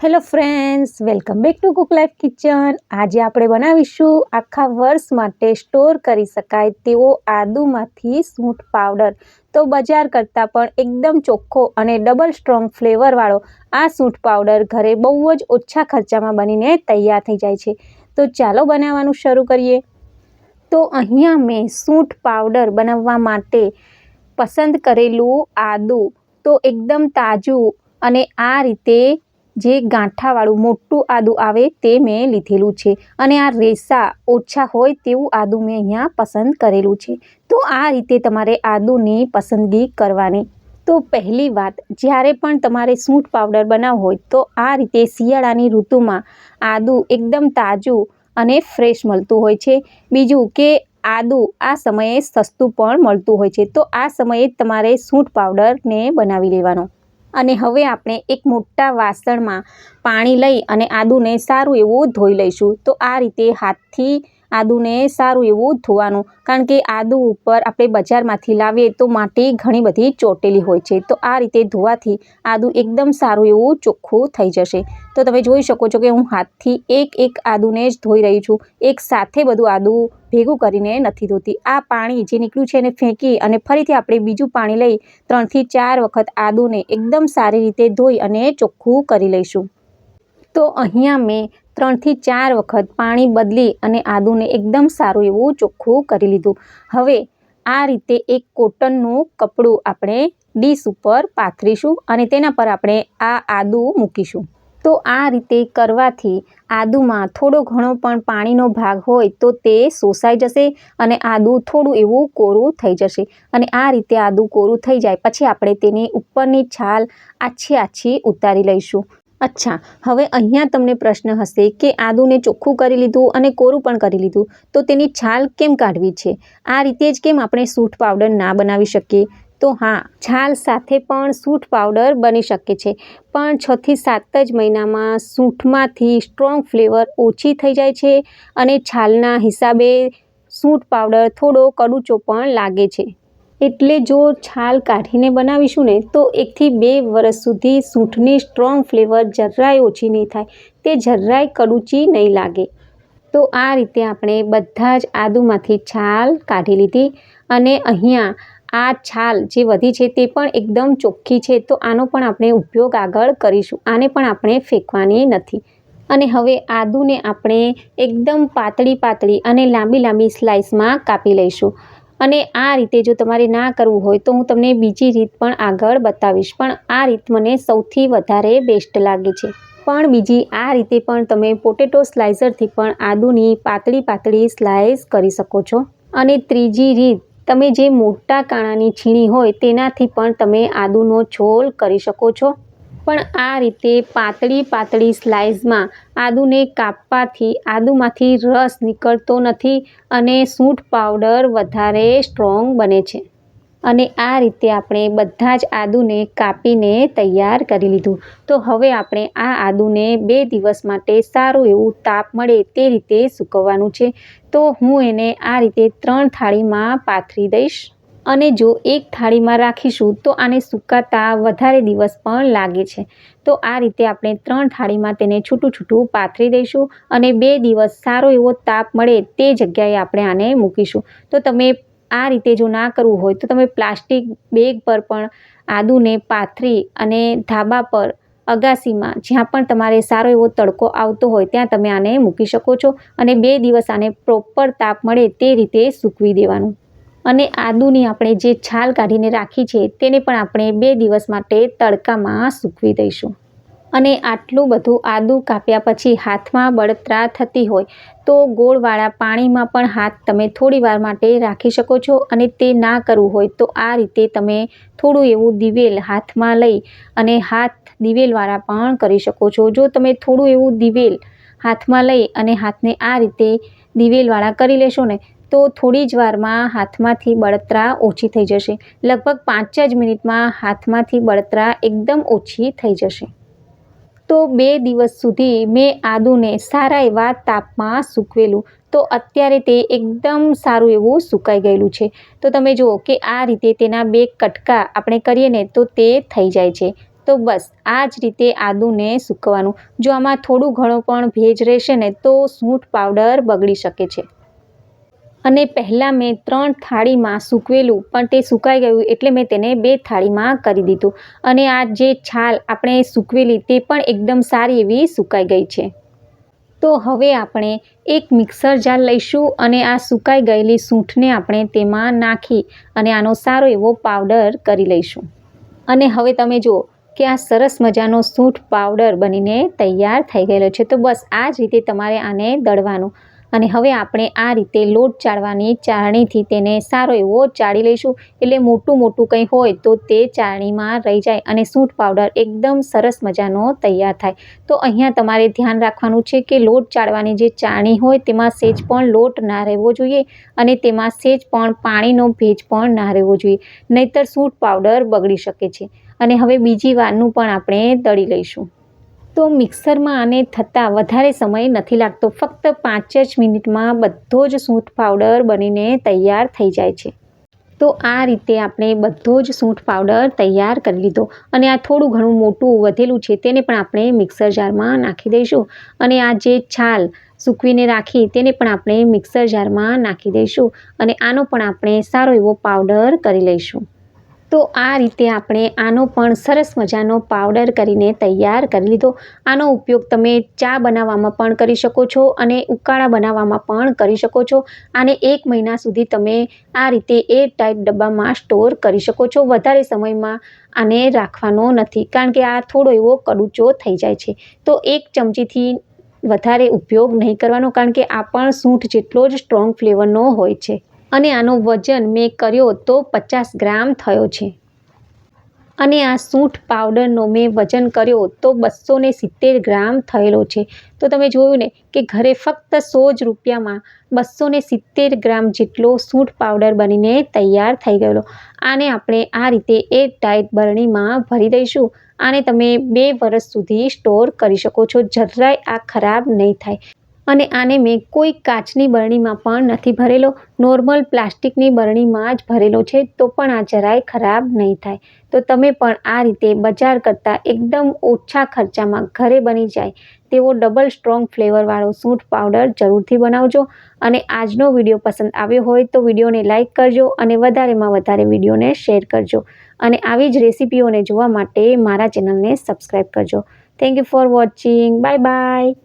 Hello friends welcome back to cook life kitchen આજે આપણે બનાવીશું આખા વર્ષ માટે સ્ટોર કરી શકાય તેવો આદુમાંથી સૂંઠ પાવડર તો બજાર કરતાં પણ એકદમ ચોખ્ખો અને ડબલ સ્ટ્રોંગ ફ્લેવરવાળો આ સૂંઠ પાવડર ઘરે બહુ જ ઓછા ખર્ચામાં બનીને તૈયાર થઈ જાય છે. તો ચાલો બનાવવાનું શરૂ કરીએ. તો અહીંયા મેં સૂંઠ પાવડર બનાવવા માટે પસંદ કરેલું આદું તો એકદમ તાજું અને આ રીતે જે ગાંઠાવાળું મોટું આદું આવે તે મેં લીધેલું છે. અને આ રેસા ઓછા હોય તેવું આદું મેં અહીંયા પસંદ કરેલું છે. તો આ રીતે તમારે આદુની પસંદગી કરવાની. તો પહેલી વાત, જ્યારે પણ તમારે સૂંઠ પાવડર બનાવવો હોય તો આ રીતે શિયાળાની ઋતુમાં આદું એકદમ તાજું અને ફ્રેશ મળતું હોય છે. બીજું કે આદું આ સમયે સસ્તું પણ મળતું હોય છે. તો આ સમયે તમારે સૂંઠ પાવડરને બનાવી લેવાનો. અને હવે આપણે એક મોટા વાસણમાં પાણી લઈ અને આદુને સારું એવું ધોઈ લઈશું. તો આ રીતે હાથથી આદુને સારું એવું ધોવાનું. કારણ કે આદુ ઉપર આપણે બજારમાંથી લાવીએ તો માટી ઘણી બધી ચોટેલી હોય છે. તો આ રીતે ધોવાથી આદુ એકદમ સારું એવું ચોખ્ખું થઈ જશે. તો તમે જોઈ શકો છો કે હું હાથથી એક એક આદુને જ ધોઈ રહી છું. એક સાથે બધું આદુ ભેગું કરીને નથી ધોતી. આ પાણી જે નીકળ્યું છે એને ફેંકી અને ફરીથી આપણે બીજું પાણી લઈ ત્રણથી ચાર વખત આદુને એકદમ સારી રીતે ધોઈ અને ચોખ્ખું કરી લઈશું. તો અહીંયા મેં ત્રણથી ચાર વખત પાણી બદલી અને આદુને એકદમ સારું એવું ચોખ્ખું કરી લીધું. હવે આ રીતે એક કોટનનું કપડું આપણે ડીશ ઉપર પાથરીશું અને તેના પર આપણે આ આદુ મૂકીશું. તો આ રીતે કરવાથી આદુમાં થોડો ઘણો પણ પાણીનો ભાગ હોય તો તે શોષાઈ જશે અને આદુ થોડું એવું કોરું થઈ જશે. અને આ રીતે આદુ કોરું થઈ જાય પછી આપણે તેની ઉપરની છાલ આછી આછી ઉતારી લઈશું. અચ્છા, હવે અહીંયા તમને પ્રશ્ન હશે કે આદુને ચોખ્ખું કરી લીધું અને કોરું પણ કરી લીધું, તો તેની છાલ કેમ કાઢવી છે? આ રીતે જ કેમ આપણે સૂઠ પાવડર ના બનાવી શકીએ? તો હા, છાલ સાથે પણ સૂઠ પાવડર બની શકે છે, પણ છથી સાત જ મહિનામાં સૂંઠમાંથી સ્ટ્રોંગ ફ્લેવર ઓછી થઈ જાય છે અને છાલના હિસાબે સૂંઠ પાવડર થોડો કડુચો પણ લાગે છે. એટલે જો છાલ કાઢીને બનાવીશું ને, તો એકથી બે વર્ષ સુધી સૂંઠની સ્ટ્રોંગ ફ્લેવર જરાય ઓછી નહીં થાય. તે જરાય કડુચી નહીં લાગે. તો આ રીતે આપણે બધા જ આદુમાંથી છાલ કાઢી લીધી અને અહીંયા આ છાલ જે વધી છે તે પણ એકદમ ચોખ્ખી છે, તો આનો પણ આપણે ઉપયોગ આગળ કરીશું. આને પણ આપણે ફેંકવાની નથી. અને હવે આદુને આપણે એકદમ પાતળી પાતળી અને લાંબી લાંબી સ્લાઇસમાં કાપી લઈશું. અને આ રીતે જો તમારે ના કરવું હોય તો હું તમને બીજી રીત પણ આગળ બતાવીશ. પણ આ રીત મને સૌથી વધારે બેસ્ટ લાગે છે. પણ બીજી આ રીતે પણ તમે પોટેટો સ્લાઇસરથી પણ આદુની પાતળી પાતળી સ્લાઇસ કરી શકો છો. અને ત્રીજી રીત, તમે જે મોટા કાણાની છીણી હોય તેનાથી પણ તમે આદુનો છોલ કરી શકો છો. પણ આ રીતે પાતળી પાતળી સ્લાઇસમાં આદુને કાપવાથી આદુમાંથી રસ નીકળતો નથી અને સૂંઠ પાવડર વધારે સ્ટ્રોંગ બને છે. અને આ રીતે આપણે બધા જ આદુને કાપીને તૈયાર કરી લીધું. તો હવે આપણે આ આદુને બે દિવસ માટે સારું એવું તાપ મળે તે રીતે સૂકવવાનું છે. તો હું એને આ રીતે ત્રણ થાળીમાં પાથરી દઈશ. અને જો એક થાળીમાં રાખીશું, તો આને સુકાતા વધારે દિવસ પણ લાગે છે. તો આ રીતે આપણે ત્રણ થાળીમાં તેને છૂટું છૂટું પાથરી દઈશું અને બે દિવસ સારો એવો તાપ મળે તે જગ્યાએ આપણે આને મૂકીશું. તો તમે આ રીતે જો ના કરવું હોય, તો તમે પ્લાસ્ટિક બેગ પર પણ આદુને પાથરી અને ધાબા પર અગાસીમાં જ્યાં પણ તમારે સારો એવો તડકો આવતો હોય, ત્યાં તમે આને મૂકી શકો છો અને બે દિવસ આને પ્રોપર તાપ મળે તે રીતે સૂકવી દેવાનું. અને આદુની આપણે જે છાલ કાઢીને રાખી છે, તેને પણ આપણે બે દિવસ માટે તડકામાં સૂકવી દઈશું. અને આટલું બધું આદું કાપ્યા પછી હાથમાં બળતરા થતી હોય, તો ગોળવાળા પાણીમાં પણ હાથ તમે થોડીવાર માટે રાખી શકો છો અને તે ના કરવું હોય તો આ રીતે તમે થોડું એવું દિવેલ હાથમાં લઈ અને હાથ દિવેલવાળા પણ કરી શકો છો. જો તમે થોડું એવું દિવેલ હાથમાં લઈ અને હાથને આ રીતે દિવેલવાળા કરી લેશો ને તો થોડી જ વારમાં હાથમાંથી બળતરા ઓછી થઈ જશે. લગભગ પાંચ જ મિનિટમાં હાથમાંથી બળતરા એકદમ ઓછી થઈ જશે. તો બે દિવસ સુધી મેં આદુને સારા એવા તાપમાં સૂકવેલું. તો અત્યારે તે એકદમ સારું એવું સુકાઈ ગયેલું છે. તો તમે જુઓ કે આ રીતે તેના બે કટકા આપણે કરીએ ને તો તે થઈ જાય છે. તો બસ, આ જ રીતે આદુને સૂકવવાનું જો આમાં થોડું ઘણું પણ ભેજ રહેશે ને તો સૂંઠ પાવડર બગડી શકે છે. અને પહેલાં મેં ત્રણ થાળીમાં સૂકવેલું, પણ તે સુકાઈ ગયું એટલે મેં તેને બે થાળીમાં કરી દીધું. અને આ જે છાલ આપણે સૂકવેલી તે પણ એકદમ સારી એવી સુકાઈ ગઈ છે. તો હવે આપણે એક મિક્સર જાર લઈશું અને આ સુકાઈ ગયેલી સૂંઠને આપણે તેમાં નાખી અને આનો સારો એવો પાવડર કરી લઈશું. અને હવે તમે જુઓ કે આ સરસ મજાનો સૂંઠ પાવડર બનીને તૈયાર થઈ ગયેલો છે. તો બસ આ જ રીતે તમારે આને દળવાનું. અને હવે આપણે આ રીતે લોટ ચાળવાની ચાળણીથી તેને સારો એવો ચાળી લઈશું. એટલે મોટું મોટું કંઈ હોય તો તે ચાળણીમાં રહી જાય અને સૂંઠ પાવડર એકદમ સરસ મજાનો તૈયાર થાય. તો અહીંયા તમારે ધ્યાન રાખવાનું છે કે લોટ ચાળવાની જે ચાળણી હોય તેમાં સેજ પણ લોટ ના રહેવો જોઈએ અને તેમાં સેજ પણ પાણીનો ભેજ પણ ના રહેવો જોઈએ. નહીતર સૂંઠ પાવડર બગડી શકે છે. અને હવે બીજી વારનું પણ આપણે દળી લઈશું. તો મિક્સરમાં આને થતાં વધારે સમય નથી લાગતો. ફક્ત પાંચ જ મિનિટમાં બધો જ સૂંઠ પાવડર બનીને તૈયાર થઈ જાય છે. તો આ રીતે આપણે બધો જ સૂંઠ પાવડર તૈયાર કરી લીધો. અને આ થોડું ઘણું મોટું વધેલું છે તેને પણ આપણે મિક્સર જારમાં નાખી દઈશું. અને આ જે છાલ સૂકવીને રાખી તેને પણ આપણે મિક્સર જારમાં નાખી દઈશું. અને આનો પણ આપણે સારો એવો પાવડર કરી લઈશું. તો આ રીતે આપણે આનો પણ સરસ મજાનો પાવડર કરીને તૈયાર કરી લીધો. આનો ઉપયોગ તમે ચા બનાવવામાં પણ કરી શકો છો અને ઉકાળા બનાવવામાં પણ કરી શકો છો. આને એક મહિના સુધી તમે આ રીતે એ ટાઈપ ડબ્બામાં સ્ટોર કરી શકો છો. વધારે સમયમાં આને રાખવાનો નથી, કારણ કે આ થોડો એવો કડુચો થઈ જાય છે. તો એક ચમચીથી વધારે ઉપયોગ નહીં કરવાનો, કારણ કે આ પણ સૂંઠ જેટલો જ સ્ટ્રોંગ ફ્લેવરનો હોય છે. અને આનો વજન મેં કર્યો તો પચાસ ગ્રામ થયો છે. અને આ સૂંઠ પાવડરનો મેં વજન કર્યો તો બસો સિત્તેર ગ્રામ થયેલો છે. તો તમે જોયું ને કે ઘરે ફક્ત સો જ રૂપિયામાં બસો સિત્તેર ગ્રામ જેટલો સૂંઠ પાવડર બનીને તૈયાર થઈ ગયેલો. આને આપણે આ રીતે એક ટાઈટ બરણીમાં ભરી દઈશું. આને તમે બે વર્ષ સુધી સ્ટોર કરી શકો છો. જરાય આ ખરાબ નહીં થાય. અને આને મેં કોઈ કાચની બરણીમાં પણ નથી ભરેલો. નોર્મલ પ્લાસ્ટિકની બરણીમાં જ ભરેલો છે, તો પણ આ જરાય ખરાબ નહીં થાય. તો તમે પણ આ રીતે બજાર કરતાં એકદમ ઓછા ખર્ચામાં ઘરે બની જાય તેવો ડબલ સ્ટ્રોંગ ફ્લેવરવાળો સૂંઠ પાવડર જરૂરથી બનાવજો. અને આજનો વીડિયો પસંદ આવ્યો હોય તો વિડીયોને લાઇક કરજો અને વધારેમાં વધારે વિડીયોને શેર કરજો. અને આવી જ રેસીપીઓને જોવા માટે મારા ચેનલને સબસ્ક્રાઈબ કરજો. Thank you for watching. Bye bye.